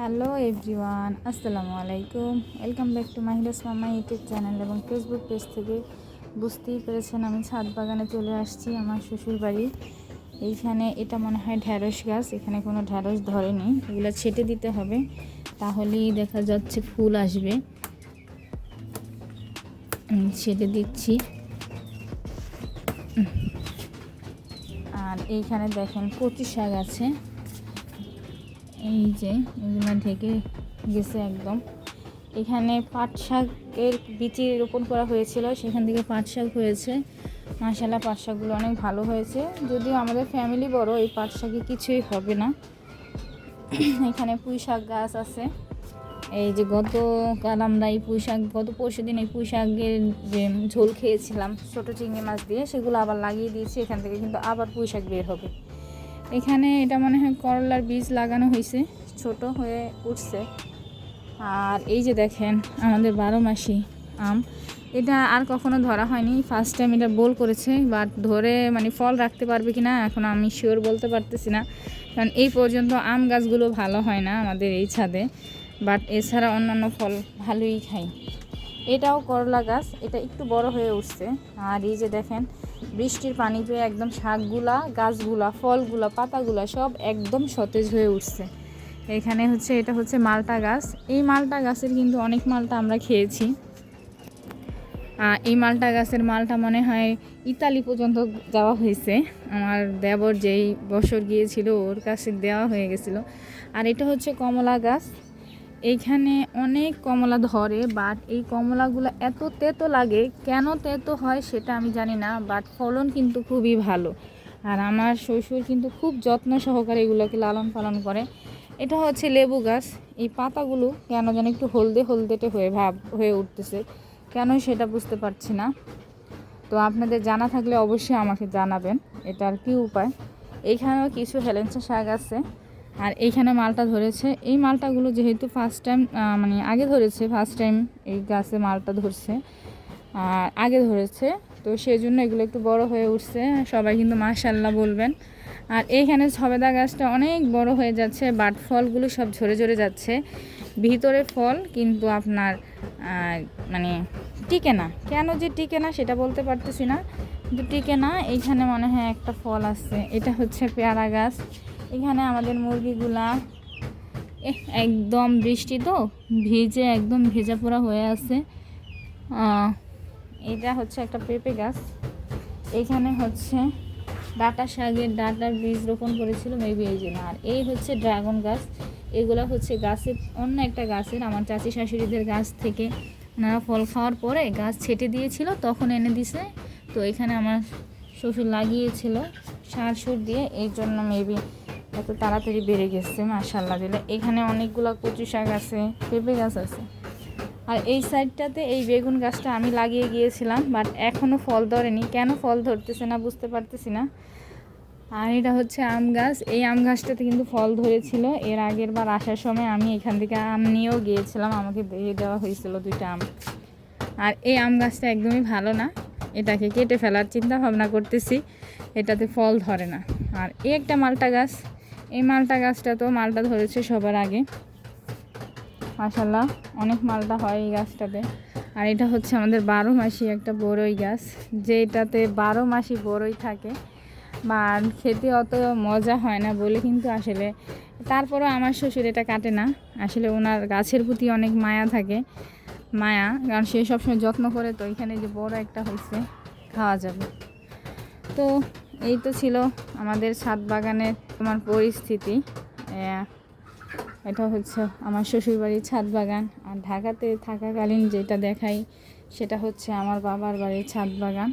Hello everyone, আসসালামু আলাইকুম। Welcome back to Mahira's Mama YouTube channel এবং ফেসবুক পেজ থেকে। বুঝতেই পেরেছেন, আমি ছাদ বাগানে চলে আসছি আমার শ্বশুর বাড়ি এইখানে এটা মনে হয় ঢ্যাঁড়স গাছ, এখানে কোনো ঢ্যাঁড়স ধরেনি। এগুলো ছেটে দিতে হবে, তাহলেই দেখা যাচ্ছে ফুল আসবে। ছেটে দিচ্ছি। আর এইখানে দেখেন কচি শাক আছে। এই যে, এগুলো ঢেকে গেছে একদম। এখানে পাট শাকের বিচি রোপণ করা হয়েছিল, সেখান থেকে পাট শাক হয়েছে। মাসালা পাট শাকগুলো অনেক ভালো হয়েছে। যদিও আমাদের ফ্যামিলি বড়, এই পাট শাকে কিছুই হবে না। এখানে পুঁই শাক গাছ আছে। এই যে গতকাল আমরা এই পুঁই শাক, গত পরশু দিন এই পুঁই শাকের যে ঝোল খেয়েছিলাম, ছোটো চিংড়ি মাছ দিয়ে, সেগুলো আবার লাগিয়ে দিয়েছি। এখান থেকে কিন্তু আবার পুঁই শাক বের হবে। এখানে এটা মনে হয় করলার বীজ লাগানো হয়েছে, ছোট হয়ে উঠছে। আর এই যে দেখেন, আমাদের বারো মাসি আম। এটা আর কখনো ধরা হয়নি ফার্স্ট টাইম এটা বোল করেছে বাট ধরে মানে ফল রাখতে পারবে কি না এখন আমি শিওর বলতে পারতেছি না। কারণ এই পর্যন্ত আম গাছগুলো ভালো হয় না আমাদের এই ছাদে বাট এছাড়া অন্যান্য ফল ভালোই খাই। এটাও করলা গাছ, এটা একটু বড় হয়ে উঠছে। আর এই যে দেখেন বৃষ্টির পানি পেয়ে একদম শাকগুলা, গাছগুলা, ফলগুলা, পাতাগুলা সব একদম সতেজ হয়ে উঠছে। এখানে হচ্ছে, এটা হচ্ছে মালটা গাছ। এই মালটা গাছের কিন্তু অনেক মালটা আমরা খেয়েছি। এই মালটা গাছের মালটা মনে হয় ইতালি পর্যন্ত যাওয়া হয়েছে। আমার দেবর যেই বছর গিয়েছিল, ওর কাছে দেওয়া হয়ে গেছিল। আর এটা হচ্ছে কমলা গাছ। এইখানে অনেক কমলা ধরে বাট এই কমলাগুলো এত তেতো লাগে, কেন তেতো হয় সেটা আমি জানি না বাট ফলন কিন্তু খুবই ভালো। আর আমার শ্বশুর কিন্তু খুব যত্ন সহকারে এগুলোকে লালন পালন করে। এটা হচ্ছে লেবু গাছ। এই পাতাগুলো কেন যেন একটু হলদে হলদেটে হয়ে ভাব, হয়ে উঠতেছে। কেন সেটা বুঝতে পারছি না। তো আপনাদের জানা থাকলে অবশ্যই আমাকে জানাবেন, এটার কি উপায়। এইখানেও কিছু হেলেন্সা শাক আছে। আর এইখানে মালটা ধরেছে। এই মালটাগুলো যেহেতু ফার্স্ট টাইম মানে আগে ধরেছে ফার্স্ট টাইম এই গাছে মালটা ধরছে আর আগে ধরেছে। তো সেই জন্য এগুলো একটু বড় হয়ে উঠছে। সবাই কিন্তু মাশাল্লাহ বলবেন। আর এইখানে সবেদা গাছটা অনেক বড় হয়ে যাচ্ছে। বাট ফলগুলো সব ঝরে ঝরে যাচ্ছে। ভিতরে ফল কিন্তু আপনার মানে টিকে না। কেন যে টিকে না সেটা বলতে পারতেছি না। কিন্তু টিকে না, এইখানে মনে হয় একটা ফল আছে। এটা হচ্ছে পেয়ারা গাছ। এখানে আমাদের মুরগিগুলা একদম বৃষ্টি তো, ভিজে একদম ভেজা পোড়া হয়ে আছে। এটা হচ্ছে একটা পেঁপে গাছ। এখানে হচ্ছে ডাটা শাকের ডাটার বীজ রোপণ করেছিল মেবি এই জন্য। আর এই হচ্ছে ড্রাগন গাছ। এগুলো হচ্ছে গাছের, অন্য একটা গাছের, আমার চাচি শাশুড়িদের গাছ থেকে। ওনারা ফল খাওয়ার পরে গাছ ছেটে দিয়েছিল, তখন এনে দিছে। তো এখানে আমার শ্বশুর লাগিয়েছিল সার সুর দিয়ে এই জন্য মেবি এত তাড়াতাড়ি বেড়ে গেছে মাশাল্লাহ দিলে। এখানে অনেকগুলো কচু শাক আছে, পেঁপে গাছ আছে। আর এই সাইডটাতে এই বেগুন গাছটা আমি লাগিয়ে গিয়েছিলাম বাট এখনও ফল ধরেনি। কেন ফল ধরতেছে না বুঝতে পারতেছি না। আর এটা হচ্ছে আম গাছ। এই আম গাছটাতে কিন্তু ফল ধরেছিল। এর আগের বার আসার সময় আমি এখান থেকে আম নিয়েও গিয়েছিলাম। আমাকে দিয়ে দেওয়া হয়েছিল দুইটা আম। আর এই আম গাছটা একদমই ভালো না। এটাকে কেটে ফেলার চিন্তা ভাবনা করতেছি, এটাতে ফল ধরে না। আর এই একটা মালটা গাছ, এই মালটা গাছটা তো মালটা ধরেছে সবার আগে। মাসাল্লাহ অনেক মালটা হয় এই গাছটাতে। আর এটা হচ্ছে আমাদের বারো মাসি একটা বড়ই গাছ, যেটাতে বারো মাসি বড়ই থাকে। বা খেতে অত মজা হয় না বলে কিন্তু আসলে তারপরও আমার শ্বশুর এটা কাটে না। আসলে ওনার গাছের প্রতি অনেক মায়া থাকে। মায়া, কারণ সে সবসময় যত্ন করে, তো এখানে যে বড় একটা হয়েছে, খাওয়া যাবে। তো এই তো ছিল আমাদের ছাদ বাগানের তোমার পরিস্থিতি। এটা হচ্ছে আমার শ্বশুরবাড়ির ছাদ বাগান, আর ঢাকাতে থাকাকালীন যেটা দেখাই, সেটা হচ্ছে আমার বাবার বাড়ির ছাদ বাগান।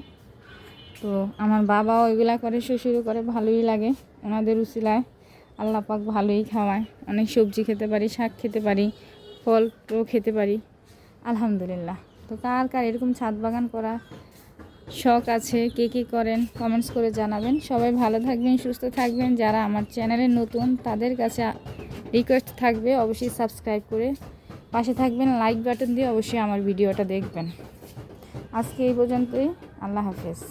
তো আমার বাবা এগুলা করে, শ্বশুরও করে, ভালোই লাগে। ওনাদের উচিলায় আল্লাহ পাক ভালোই খাওয়ায়। অনেক সবজি খেতে পারি, শাক খেতে পারি ফলও খেতে পারি। আলহামদুলিল্লাহ। তো কার কার এরকম ছাদ বাগান করা শখ আছে, কে কী করেন কমেন্টস করে জানাবেন। সবাই ভালো থাকবেন, সুস্থ থাকবেন। যারা আমার চ্যানেলে নতুন, তাদের কাছে রিকোয়েস্ট থাকবে, অবশ্যই সাবস্ক্রাইব করে পাশে থাকবেন। লাইক বাটন দিয়ে অবশ্যই আমার ভিডিওটা দেখবেন। আজকে এই পর্যন্তই। আল্লাহ হাফেজ।